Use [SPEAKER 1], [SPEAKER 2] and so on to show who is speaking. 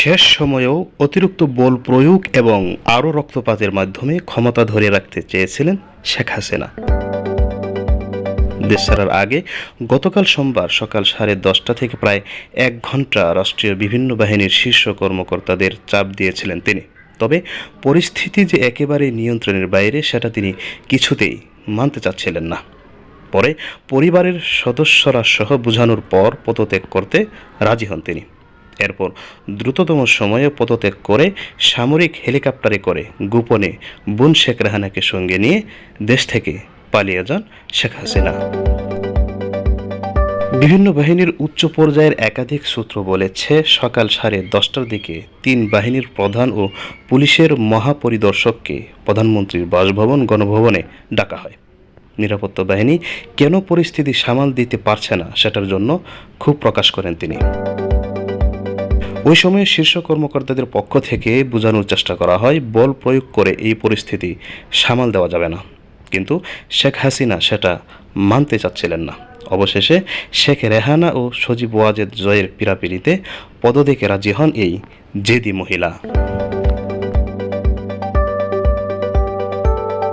[SPEAKER 1] শেষ সময়েও অতিরিক্ত বল প্রয়োগ এবং আরও রক্তপাতের মাধ্যমে ক্ষমতা ধরে রাখতে চেয়েছিলেন শেখ হাসিনা। দেশ ছাড়ার আগে গতকাল সোমবার সকাল সাড়ে দশটা থেকে প্রায় এক ঘণ্টা রাষ্ট্রীয় বিভিন্ন বাহিনীর শীর্ষ কর্মকর্তাদের চাপ দিয়েছিলেন তিনি। তবে পরিস্থিতি যে একেবারে নিয়ন্ত্রণের বাইরে সেটা তিনি কিছুতেই মানতে চাচ্ছিলেন না। পরে পরিবারের সদস্যরা সহ বোঝানোর পর পদত্যাগ করতে রাজি হন তিনি। এরপর দ্রুততম সময়ে পদত্যাগ করে সামরিক হেলিকপ্টারে করে গোপনে বোন শেখ রেহানাকে সঙ্গে নিয়ে দেশ থেকে পালিয়ে যান শেখ হাসিনা। বিভিন্ন বাহিনীর উচ্চ পর্যায়ের একাধিক সূত্র বলেছে, সকাল সাড়ে দশটার দিকে তিন বাহিনীর প্রধান ও পুলিশের মহাপরিদর্শককে প্রধানমন্ত্রীর বাসভবন, গণভবনে ডাকা হয়। নিরাপত্তা বাহিনী কেন পরিস্থিতি সামাল দিতে পারছে না সেটার জন্য খুব প্রকাশ করেন তিনি। ওই সময় শীর্ষ কর্মকর্তাদের পক্ষ থেকে বোঝানোর চেষ্টা করা হয়, বল প্রয়োগ করে এই পরিস্থিতি সামাল দেওয়া যাবে না। কিন্তু শেখ হাসিনা সেটা মানতে চাচ্ছিলেন না। অবশেষে শেখ রেহানা ও সজীব ওয়াজেদ জয়ের পীড়াপিড়িতে পদদেকে রাজি হন এই জেদি মহিলা।